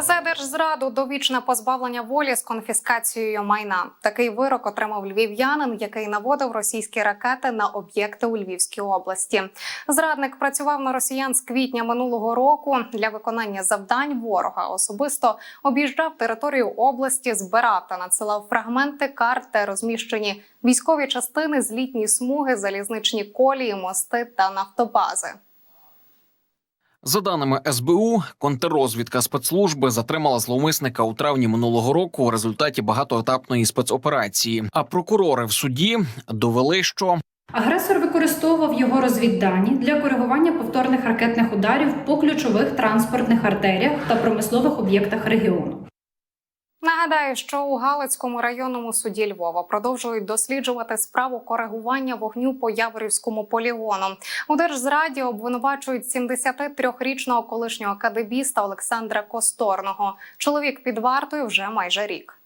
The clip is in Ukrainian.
За держзраду довічне позбавлення волі з конфіскацією майна. Такий вирок отримав львів'янин, який наводив російські ракети на об'єкти у Львівській області. Зрадник працював на росіян з квітня минулого року для виконання завдань ворога. Особисто об'їжджав територію області, збирав та надсилав фрагменти карт, де розміщені військові частини, злітні смуги, залізничні колії, мости та нафтобази. За даними СБУ, контррозвідка спецслужби затримала зловмисника у травні минулого року у результаті багатоетапної спецоперації. А прокурори в суді довели, що Агресор використовував його розвіддані для коригування повторних ракетних ударів по ключових транспортних артеріях та промислових об'єктах регіону. Нагадаю, що у Галицькому районному суді Львова продовжують досліджувати справу коригування вогню по Яворівському полігону. У держзраді обвинувачують 73-річного колишнього кадебіста Олександра Косторного. Чоловік під вартою вже майже рік.